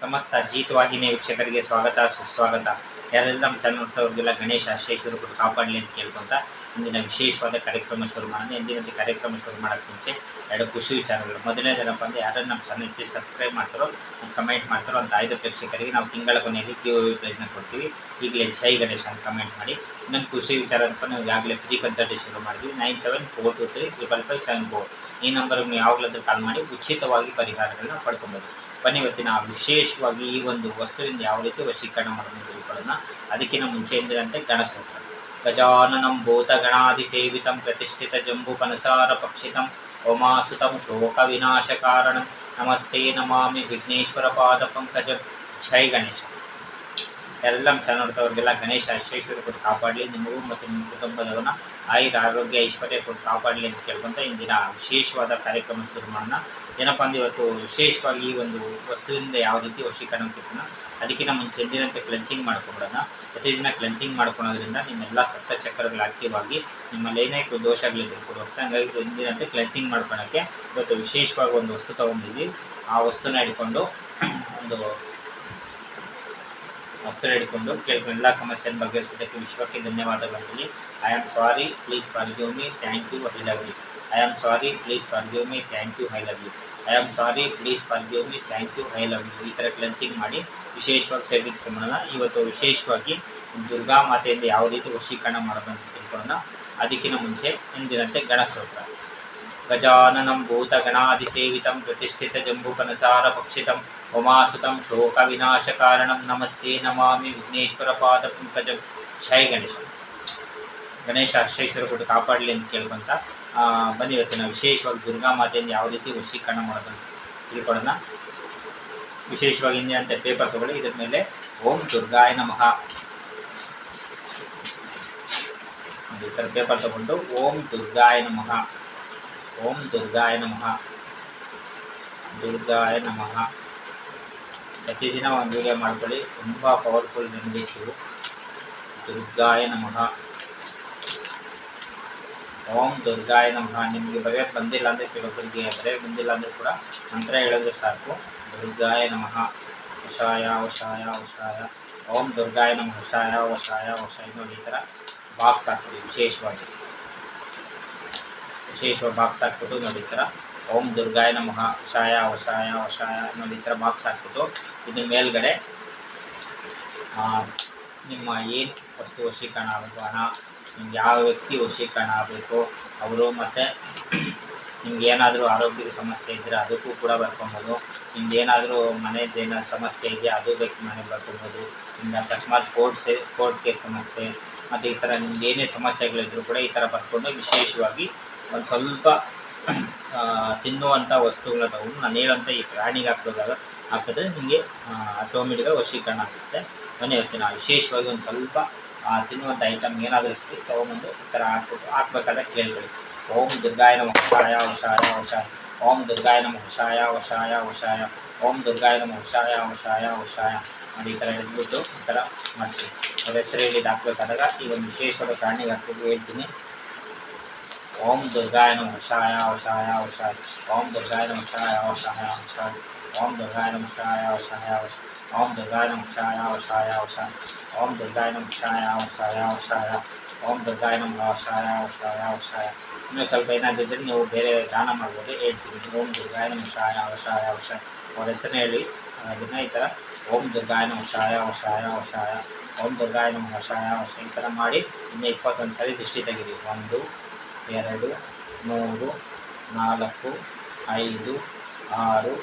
ಸಮಸ್ತ ಜೀತವಾಗಿನೇ ವೀಕ್ಷಕರಿಗೆ ಸ್ವಾಗತ, ಸುಸ್ವಾಗತ. ಯಾರೆಲ್ಲ ನಮ್ಮ ಚಾನಲ್ ನೋಡ್ತವ್ರಿಗೆಲ್ಲ ಗಣೇಶ ಅಶೇಶ್ವರು ಕೊಟ್ಟು ಕಾಪಾಡಲಿ ಅಂತ ಕೇಳ್ಕೊಂತ ಇಂದಿನ ವಿಶೇಷವಾದ ಕಾರ್ಯಕ್ರಮ ಶುರು ಮಾಡೋಣ. ಎಂದಿನಂತೆ ಕಾರ್ಯಕ್ರಮ ಶುರು ಮಾಡೋಕ್ಕೆ ಮುಂಚೆ ಎರಡು ಖುಷಿ ವಿಚಾರಗಳು. ಮೊದಲನೇದೇನಪ್ಪ ಅಂದರೆ ಯಾರು ನಮ್ಮ ಚಾನಲ್ ಹೆಚ್ಚು ಸಬ್ಸ್ಕ್ರೈಬ್ ಮಾಡ್ತಾರೋ ಕಮೆಂಟ್ ಮಾಡ್ತಾರೋ ಅಂತ ಆಯ್ದ ಪ್ರೇಕ್ಷಕರಿಗೆ ನಾವು ತಿಂಗಳ ಕೊನೆಯಲ್ಲಿ ಕ್ಯೂ ಪ್ರೈಸ್ನ ಕೊಡ್ತೀವಿ. ಈಗಲೇ ಜೈ ಗಣೇಶ ಅಂತ ಕಮೆಂಟ್ ಮಾಡಿ. ಇನ್ನೊಂದು ಖುಷಿ ವಿಚಾರ ಅಂತ ನಾವು ಈಗಾಗಲೇ ಫ್ರೀ ಕನ್ಸಲ್ಟೇಷನ್ ಶುರು ಮಾಡಿದ್ವಿ. Nine seven four two three triple five seven four ಈ ನಂಬರ್ಗೆ ನೀವು ಯಾವಾಗಲಾದ್ರೂ ಕಾಲ್ ಮಾಡಿ ಉಚಿತವಾಗಿ ಪರಿಹಾರಗಳನ್ನ ಪಡ್ಕೊಬೋದು. ಬನ್ನಿ ಇವತ್ತಿನ ವಿಶೇಷವಾಗಿ ಈ ಒಂದು ವಸ್ತುವಿಂದ ಯಾವ ರೀತಿ ವಶೀಕರಣ ಮಾಡೋದು ತಿಳ್ಕೊಳ್ಳೋಣ. ಅದಕ್ಕಿಂತ ಮುಂಚೆ ಎಂದಿರಂತೆ ಗಣಸೂತ್ರ. गजाननं भूतगणादिसेवितं प्रतिष्ठितजम्बुपनसारपक्षितम् उमासुतं शोकविनाशकारणं नमस्ते नमामि विघ्नेश्वरपादपङ्कजं जय गणेश ಎಲ್ಲ ಚಾನಲ್ ನೋಡ್ತಾವ್ರಿಗೆಲ್ಲ ಗಣೇಶ ಐಶ್ವರ್ಯ ಕೊಟ್ಟು ಕಾಪಾಡಲಿ ನಿಮಗೂ ಮತ್ತು ನಿಮ್ಮ ಕುಟುಂಬದವರನ್ನ ಆಯುರ ಆರೋಗ್ಯ, ಐಶ್ವರ್ಯ ಕೊಟ್ಟು ಕಾಪಾಡಲಿ ಅಂತ ಕೇಳ್ಕೊಂತ ಇಂದಿನ ವಿಶೇಷವಾದ ಕಾರ್ಯಕ್ರಮ ಶುರು ಮಾಡೋಣ. ಏನಪ್ಪ ಅಂದ್ರೆ ಇವತ್ತು ವಿಶೇಷವಾಗಿ ಈ ಒಂದು ವಸ್ತುವಿಂದ ಯಾವ ರೀತಿ ವಶೀಕರಣ ತಿಳ್ಕೋಣ ಅದಕ್ಕಿಂತ ಮುಂಚೆ ಎಂದಿನಂತೆ ಕ್ಲೆನ್ಸಿಂಗ್ ಮಾಡ್ಕೊಬಿಡೋಣ. ಪ್ರತಿದಿನ ಕ್ಲೆನ್ಸಿಂಗ್ ಮಾಡ್ಕೊಳೋದ್ರಿಂದ ನಿಮ್ಮೆಲ್ಲ ಸಪ್ತ ಚಕ್ರಗಳು ಆಕ್ಟಿವ್ ಆಗಿ ನಿಮ್ಮಲ್ಲಿ ಏನೇ ದೋಷಗಳಿದ್ರು ಕೂಡ ಹಂಗಾಗಿ ಎಂದಿನಂತೆ ಕ್ಲೆನ್ಸಿಂಗ್ ಮಾಡ್ಕೊಳಕ್ಕೆ ಇವತ್ತು ವಿಶೇಷವಾಗಿ ಒಂದು ವಸ್ತು ತೊಗೊಂಡಿದ್ವಿ. ಆ ವಸ್ತುನ ಹಿಡ್ಕೊಂಡು ಒಂದು ವಸ್ತು ಹಿಡ್ಕೊಂಡು ಕೇಳ್ಕೊಂಡು ಎಲ್ಲ ಸಮಸ್ಯೆಯನ್ನು ಬಗೆಹರಿಸಿದ್ದಕ್ಕೆ ವಿಶ್ವಕ್ಕೆ ಧನ್ಯವಾದಗಳು I am sorry please forgive me thank you I love you I am sorry please forgive me thank you I love you I am sorry please forgive me thank you I love you ಈ ಥರ cleansing ಮಾಡಿ ವಿಶೇಷವಾಗಿ side ಇಟ್ಕೊಳ್ಳೋಣ ಇವತ್ತು ವಿಶೇಷವಾಗಿ ದುರ್ಗಾ ಮಾತೆಯಿಂದ ಯಾವ ರೀತಿ ವಶೀಕರಣ ಮಾಡೋದಂತ ತಿಳ್ಕೊಳ್ಳೋಣ. ಅದಕ್ಕಿಂತ ಮುಂಚೆ ಎಂದಿನಂತೆ ಗಣಸ್ತೋತ್ರ. ಗಜಾನನಂ ಭೂತಗಣಾದಿಸೇವಿತಂ ಪ್ರತಿಷ್ಠಿತ ಜಂಬುಕನಸಾರ ಪಕ್ಷಿತಂ ಉಮಾಸುತಂ ಶೋಕ ವಿನಾಶ ಕಾರಣಂ ನಮಸ್ತೆ ನಮಾಮಿ ವಿಘ್ನೇಶ್ವರ ಪಾದ ಪಂಕಜಂ ಜೈ ಗಣೇಶ ಗಣೇಶ ಅಕ್ಷೇಶ್ವರ ಕೊಟ್ಟು ಕಾಪಾಡಲಿ ಅಂತ ಕೇಳ್ಕೊಂತ ಬನ್ನಿ ಇವತ್ತಿನ ವಿಶೇಷವಾಗಿ ದುರ್ಗಾ ಮಾತೆಯಿಂದ ಯಾವ ರೀತಿ ವಶೀಕರಣ ಮಾಡೋದು ತಿಳ್ಕೊಳ್ಳೋಣ. ವಿಶೇಷವಾಗಿ ಅಂತ ಪೇಪರ್ ತಗೊಳ್ಳಿ, ಇದ್ರ ಮೇಲೆ ಓಂ ದುರ್ಗಾಯ ನಮಃ. ಈ ಥರ ಪೇಪರ್ ತಗೊಂಡು ಓಂ ದುರ್ಗಾಯ ನಮಃ. ಓಂ ದುರ್ಗಾಯ ನಮಃ. ದುರ್ಗಾಯ ನಮಃ. ಪ್ರತಿದಿನ ಒಂದು ವಿಡಿಯೋ ಮಾಡ್ಕೊಳ್ಳಿ. ತುಂಬ ಪವರ್ಫುಲ್ ಇವು. ದುರ್ಗಾಯ ನಮಃ. ಓಂ ದುರ್ಗಾಯ ನಮಃ. ನಿಮಗೆ ಬರೆಯೋದು ಬಂದಿಲ್ಲ ಅಂದರೆ ಕೆಲವೊಬ್ಬರಿಗೆ ಬರೆಯೋದು ಬಂದಿಲ್ಲ ಅಂದರೆ ಕೂಡ ಮಂತ್ರ ಹೇಳೋದು ಸಾಕು. ದುರ್ಗಾಯ ನಮಃ. ಉಷಾಯ ಉಷಾಯ ಉಷಾಯ ಓಂ ದುರ್ಗಾಯ ನಮಃ. ಉಷಾಯ ಉಷಾಯ ಉಷಾಯ ನೋಡಿ ಈ ಥರ ಬಾಕ್ಸ್ ಹಾಕ್ತೀವಿ ವಿಶೇಷವಾಗಿ. ವಿಶೇಷವಾಗಿ ಬಾಕ್ಸ್ ಹಾಕ್ಬಿಟ್ಟು ನೋಡಿ ಓಂ ದುರ್ಗಾಯ ನಮಃ ವಶಾಯ ವಶಾಯ ವಶಾಯ ನೋಡಿ ಬಾಕ್ಸ್ ಹಾಕ್ಬಿಟ್ಟು ಇದ್ರ ಮೇಲ್ಗಡೆ ನಿಮ್ಮ ಏನು ವಸ್ತು ವಶೀಕರಣ ಆಗಬೇಕು, ಹಣ, ನಿಮ್ಗೆ ಯಾವ ವ್ಯಕ್ತಿ ವಶೀಕರಣ ಆಗಬೇಕು, ಅವರು ಮತ್ತು ನಿಮ್ಗೆ ಏನಾದರೂ ಆರೋಗ್ಯದ ಸಮಸ್ಯೆ ಇದ್ದರೆ ಅದಕ್ಕೂ ಕೂಡ ಬರ್ಕೊಬೋದು. ನಿಮ್ದು ಏನಾದರೂ ಏನಾದ್ರು ಸಮಸ್ಯೆ ಇದೆಯಾ ಅದು ಬೇಕು ಮನೆಗೆ ಬರ್ಕೊಬೋದು. ನಿಮ್ಗೆ ಅಕಸ್ಮಾತ್ ಕೋರ್ಟ್ ಕೋರ್ಟ್ ಕೇಸ್ ಸಮಸ್ಯೆ, ಮತ್ತು ಈ ಥರ ನಿಮ್ಗೆ ಏನೇ ಸಮಸ್ಯೆಗಳಿದ್ರು ಕೂಡ ಈ ಥರ ಬರ್ಕೊಂಡು ವಿಶೇಷವಾಗಿ ಒಂದು ಸ್ವಲ್ಪ ತಿನ್ನುವಂಥ ವಸ್ತುಗಳ ತಗೊಂಡು ನಾನು ಹೇಳುವಂಥ ಈ ಪ್ರಾಣಿಗೆ ಹಾಕೋದಾಗ ಹಾಕಿದ್ರೆ ನಿಮಗೆ ಆಟೋಮೆಟಿಕಾಗಿ ವಶೀಕರಣ ಆಗುತ್ತೆ. ಬನ್ನಿ ಹೇಳ್ತೀನಿ ವಿಶೇಷವಾಗಿ ಒಂದು ಸ್ವಲ್ಪ ತಿನ್ನುವಂಥ ಐಟಮ್ ಏನಾದರೂ ಇಷ್ಟು ತೊಗೊಂಬಂದು ಈ ಥರ ಹಾಕ್ಬಿಟ್ಟು ಹಾಕ್ಬೇಕಾದ್ರೆ ಕೇಳ್ಕೊಳ್ಳಿ ಓಂ ದುರ್ಗಾಯ ನಮ ವಶಾಯ ವಶಾಯ. ಹುಷಾಯ ಓಂ ದುರ್ಗಾಯ ನಮ ವಶಾಯ ವಶಾಯ. ಹುಷಾಯ ಓಂ ದುರ್ಗಾಯ ನಮ ವಶಾಯ ವಶಾಯ. ಹುಷಾಯ ಮಾಡಿ ಈ ಥರ ಹೇಳ್ಬಿಟ್ಟು ಈ ಥರ ಮಾಡ್ತೀವಿ ಅವ್ರ ಹೆಸರು ಹೇಳಿದ್ದು ಹಾಕ್ಬೇಕಾದಾಗ ಈ ಒಂದು ವಿಶೇಷವಾದ ಪ್ರಾಣಿಗೆ ಹಾಕ್ಬಿಟ್ಟು ಹೇಳ್ತೀನಿ. ಓಂ ದುರ್ಗಾಯ ನಮ ವಶಾಯ ವಶಾಯ ವಶಾಯ ಓಂ ದುರ್ಗಾಯ ನಮ ವಶಾಯ ವಶಾಯ ವಶಾಯ ಓಂ ದುರ್ಗಾಯ ನಮ ವಶಾಯ ವಶಾಯ ವಶ ಓಂ ದುರ್ಗಾಯ ನಮ ವಶಾಯ ವಶಾಯ ವಶಾಯ ಓಂ ದುರ್ಗಾಯ ನಮ ವಶಾಯ ವಶಾಯ ವಶಾಯ ಓಂ ದುರ್ಗಾಯ ನಮ ವಶಾಯ ವಶಾಯ ವಶಾಯ ಇನ್ನೂ ಸ್ವಲ್ಪ ಏನಾದಿದ್ರೆ ನೀವು ಬೇರೆ ದಾನ ಮಾಡ್ಬೋದು ಹೇಳ್ತೀವಿ ಓಂ ದುರ್ಗಾಯ ನಮ ವಶಾಯ ವಶಾಯ ವಶಾಯ ಅವ್ರ ಹೆಸರು ಹೇಳಿ ಅದನ್ನು ಈ ಥರ ಓಂ ದುರ್ಗಾಯ ನಮ ವಶಾಯ ವಶಾಯ ವಶಾಯ ಓಂ ದುರ್ಗಾಯ ನಮ ವಶಾಯ ವಶಾಯ ಈ ಥರ ಮಾಡಿ ಇನ್ನು ಇಪ್ಪತ್ತೊಂದು ಸರಿ ದೃಷ್ಟಿ ತೆಗೀರಿ ಒಂದು ಎರಡು, ಮೂರು, ನಾಲ್ಕು, ಐದು, ಆರು,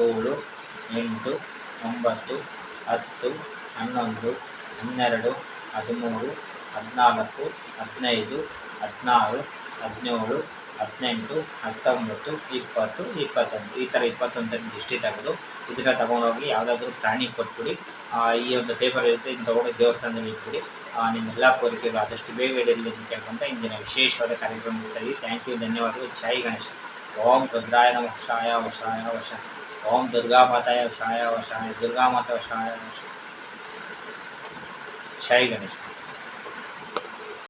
ಏಳು, ಎಂಟು, ಒಂಬತ್ತು, ಹತ್ತು, ಹನ್ನೊಂದು, ಹನ್ನೆರಡು, ಹದಿಮೂರು, ಹದಿನಾಲ್ಕು, ಹದಿನೈದು, ಹದಿನಾರು, ಹದಿನೇಳು ಹದಿನೆಂಟು, ಹತ್ತೊಂಬತ್ತು, ಇಪ್ಪತ್ತು, ಇಪ್ಪತ್ತೊಂದು. ಈ ಥರ ಇಪ್ಪತ್ತೊಂದರಲ್ಲಿ ದೃಷ್ಟಿ ತೆಗೆದು ಇದನ್ನ ತಗೊಂಡೋಗಿ ಯಾವುದಾದ್ರೂ ಪ್ರಾಣಿ ಕೊಟ್ಬಿಡಿ. ಈ ಒಂದು ಪೇಪರ್ ಇರುತ್ತೆ, ಇದನ್ನ ತಗೊಂಡು ದೇವಸ್ಥಾನದಲ್ಲಿ ಇಟ್ಬಿಡಿ. ನಿಮ್ಮೆಲ್ಲ ಕೋರಿಕೆಗಳು ಆದಷ್ಟು ಬೇಗ ಇಡಲಿ ಅಂತ ಇಂದಿನ ವಿಶೇಷವಾದ ಕಾರ್ಯಕ್ರಮದಲ್ಲಿ ಥ್ಯಾಂಕ್ ಯು ಧನ್ಯವಾದಗಳು. ಜೈ ಗಣೇಶ. ಓಂ ರುದ್ರಾಯ ನಮ. ಶಾಯ ವಶಾಯ ವಶ. ಓಂ ದುರ್ಗಾ ಮಾತಾಯ ವಶಾಯ ವಶಾಯ ದುರ್ಗಾ ಮಾತಾ ವಶಾಯ ವಶ. ಜೈ ಗಣೇಶ.